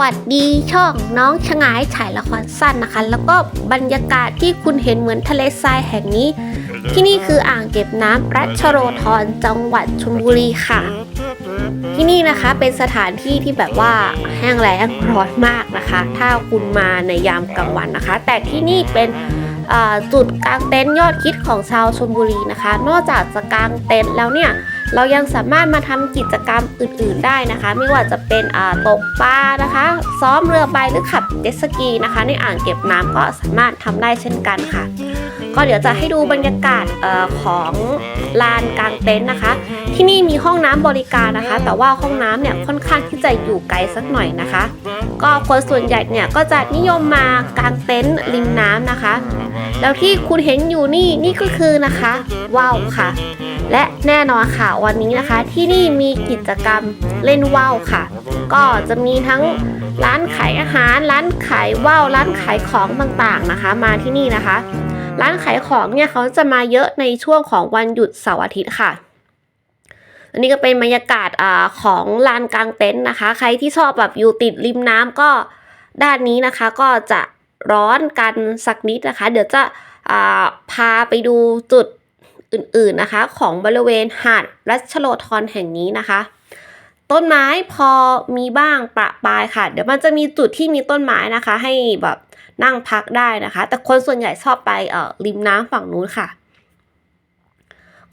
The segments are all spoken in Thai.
วัสดีช่องน้องชะงายฉายละครสั้นนะคะ แล้วก็บรรยากาศที่คุณเห็นเหมือนทะเลทรายแห่งนี้ ที่นี่คืออ่างเก็บน้ำรัชโรธรจังหวัดชลบุรีค่ะ ที่นี่นะคะเป็นสถานที่ที่แบบว่าแห้งแล้งร้อนมากนะคะ ถ้าคุณมาในยามกลางวันนะคะ แต่ที่นี่เป็นจุดกางเต็นท์ยอดฮิตของชาวชลบุรีนะคะ นอกจากจะกางเต็นท์แล้วเนี่ย เรายังสามารถมาทำกิจกรรมอื่นๆได้นะคะ ไม่ว่าจะเป็นตกปลานะคะ ซ้อมเรือใบหรือขับเจ็ตสกีนะคะ ในอ่างเก็บน้ำก็สามารถทำได้เช่นกันค่ะ ก็เดี๋ยวจะให้ดูบรรยากาศอของลานกลางเต็นท์นะคะ ที่นี่มีห้องน้ำบริการนะคะ แต่ว่าห้องน้ำเนี่ยค่อนข้างที่จะอยู่ไกลสักหน่อยนะคะ ก็คนส่วนใหญ่เนี่ยก็จะนิยมมากางเต็นท์ริมน้ำนะคะ แล้วที่คุณเห็นอยู่นี่นี่ก็คือนะคะว่าวค่ะ และแน่นอนค่ะวันนี้นะคะ ที่นี่มีกิจกรรมเล่นว่าวค่ะ ก็จะมีทั้งร้านขายอาหาร ร้านขายว่าวร้านขายของต่างๆนะคะ มาที่นี่นะคะ ร้านขายของเนี่ยเขาจะมาเยอะในช่วงของวันหยุดเสาร์อาทิตย์ค่ะ อันนี้ก็เป็นบรรยากาศอของลานกลางเต็นท์นะคะ ใครที่ชอบแบบอยู่ติดริมน้ำก็ด้านนี้นะคะ ก็จะร้อนกันสักนิดนะคะ เดี๋ยวจะพาไปดูจุดอื่นๆนะคะ ของบริเวณหาดรัชโลธรแห่งนี้นะคะ ต้นไม้พอมีบ้างประปายค่ะ เดี๋ยวมันจะมีจุดที่มีต้นไม้นะคะ ให้แบบนั่งพักได้นะคะ แต่คนส่วนใหญ่ชอบไปริมน้ำฝั่งนู้นค่ะ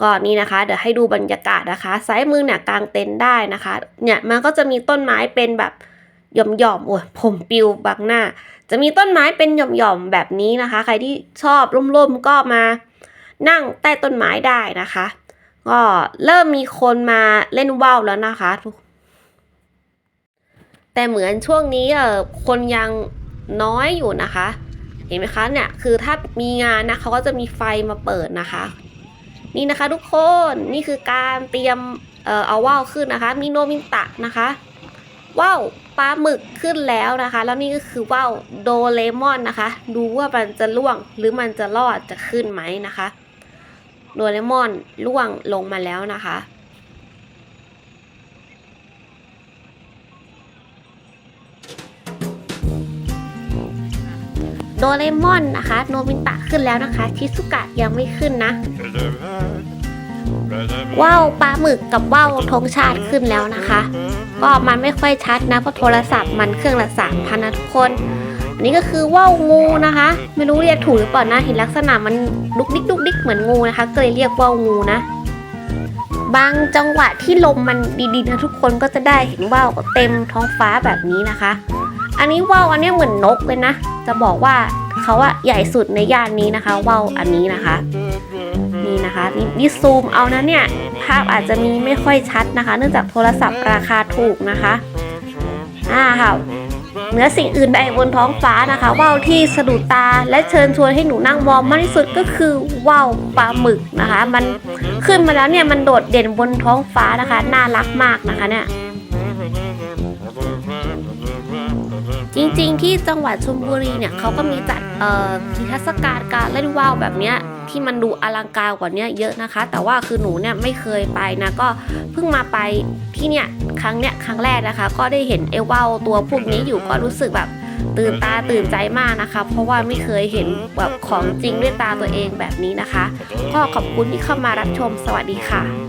ก็นี่นะคะ เดี๋ยวให้ดูบรรยากาศนะคะ ซ้ายมือเนี่ยกางเต็นท์ได้นะคะ เนี่ยมันก็จะมีต้นไม้เป็นแบบหย่อมๆโอ้ยผมปิวบังหน้า จะมีต้นไม้เป็นหย่อมๆแบบนี้นะคะ ใครที่ชอบร่มๆก็มานั่งใต้ต้นไม้ได้นะคะ ก็เริ่มมีคนมาเล่นว่าวแล้วนะคะทุกแต่เหมือนช่วงนี้เออคนยังน้อยอยู่นะคะ เห็นไหมคะเนี่ยคือถ้ามีงานนะเขาก็จะมีไฟมาเปิดนะคะ นี่นะคะทุกคนนี่คือการเตรียมเอ่อเอาว่าวขึ้นนะคะ มีโนมินตะนะคะว่าวปลาหมึกขึ้นแล้วนะคะ แล้วนี่ก็คือว่าวโดเลมอนนะคะ ดูว่ามันจะล่วงหรือมันจะรอดจะขึ้นไหมนะคะ โดเลมอนล่วงลงมาแล้วนะคะ โดเรมอนนะคะ โนบินตะขึ้นแล้วนะคะชิซุกะยังไม่ขึ้นนะ ว่าวปลาหมึกกับว่าวธงชาติขึ้นแล้วนะคะ ก็มันไม่ค่อยชัดนะเพราะโทรศัพท์มันเครื่องละสามพันนะทุกคน อันนี้ก็คือว่าวงูนะคะ ไม่รู้เรียกถูกหรือเปล่านะเห็นลักษณะมันดุกดิกดุกดิกเหมือนงูนะคะ ก็เลยเรียกว่าวงูนะบางจังหวะที่ลมมันดีๆนะทุกคนก็จะได้เห็นว่าวเต็มท้องฟ้าแบบนี้นะคะ อันนี้ว่าวอันนี้เหมือนนกเลยนะ จะบอกว่าเขาอะใหญ่สุดในย่านนี้นะคะว่าวอันนี้นะคะ นี่นะคะนี่นี่ซูมเอานะเนี่ยภาพอาจจะมีไม่ค่อยชัดนะคะ เนื่องจากโทรศัพท์ราคาถูกนะคะอ่าค่ะเหนือสิ่งอื่นใดบนท้องฟ้านะคะว่าวที่สะดุดตาและเชิญชวนให้หนูนั่งมองมากที่สุดก็คือว่าวปลาหมึกนะคะ มันขึ้นมาแล้วเนี่ยมันโดดเด่นบนท้องฟ้านะคะ น่ารักมากนะคะเนี่ย จริงๆ ที่จังหวัดชลบุรีเนี่ยเขาก็มีจัดเอ่อนิทรรศการการเล่นว่าวแบบเนี้ยที่มันดูอลังการกว่านี้เยอะนะคะ แต่ว่าคือหนูเนี่ยไม่เคยไปนะก็เพิ่งมาไปที่เนี่ยครั้งเนี้ยครั้งแรกนะคะ ก็ได้เห็นเอว่าวตัวพวกนี้อยู่ก็รู้สึกแบบตื่นตาตื่นใจมากนะคะ เพราะว่าไม่เคยเห็นแบบของจริงด้วยตาตัวเองแบบนี้นะคะ ก็ขอบคุณที่เข้ามารับชมสวัสดีค่ะ